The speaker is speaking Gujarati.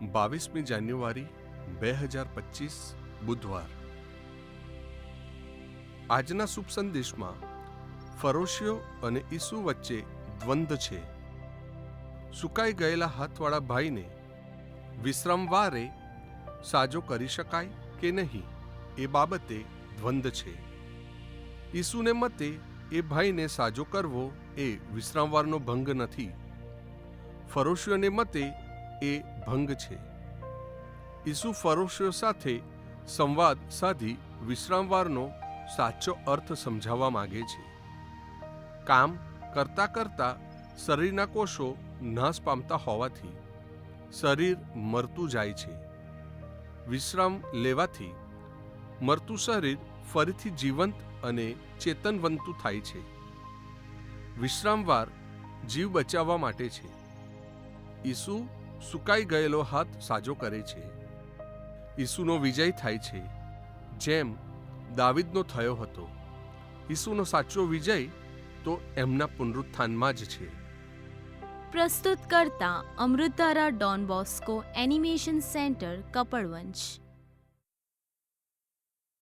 બાવીસમી જાન્યુઆરી બે હજાર પચીસ બુધવાર આજના શુભ સંદેશમાં ફરોશીઓ અને ઈસુ વચ્ચે દ્વંદ્વ છે. સુકાઈ ગયેલા હાથવાળા ભાઈને વિશ્રામવારે સાજો કરી શકાય કે નહીં એ બાબતે દ્વંદ્વ છે. ઈસુને મતે એ ભાઈને સાજો કરવો એ વિશ્રામવારનો ભંગ નથી. ફરોશીઓને મતે એ ભંગ છે. ઈસુ ફરોશીઓ સાથે સંવાદ સાધી વિશ્રામવારનો સાચો અર્થ સમજાવવા માગે છે. કામ કરતા કરતા શરીરના કોષો નાશ પામતા હોવાથી શરીર મરતું જાય છે. વિશ્રામ લેવાથી મરતું શરીર ફરીથી જીવંત અને ચેતનવંતું થાય છે. વિશ્રામવાર જીવ બચાવવા માટે છે. ઈસુ સુકાઈ ગયેલો હાથ સાજો કરે છે. ઈસુનો વિજય થાય છે. જેમ દાવિદનો થયો હતો. ઈસુનો સાચો વિજય તો એમના પુનરુત્થાનમાં જ છે. પ્રસ્તુત કરતા અમૃતારા Don Bosco animation centre Kapadvanj.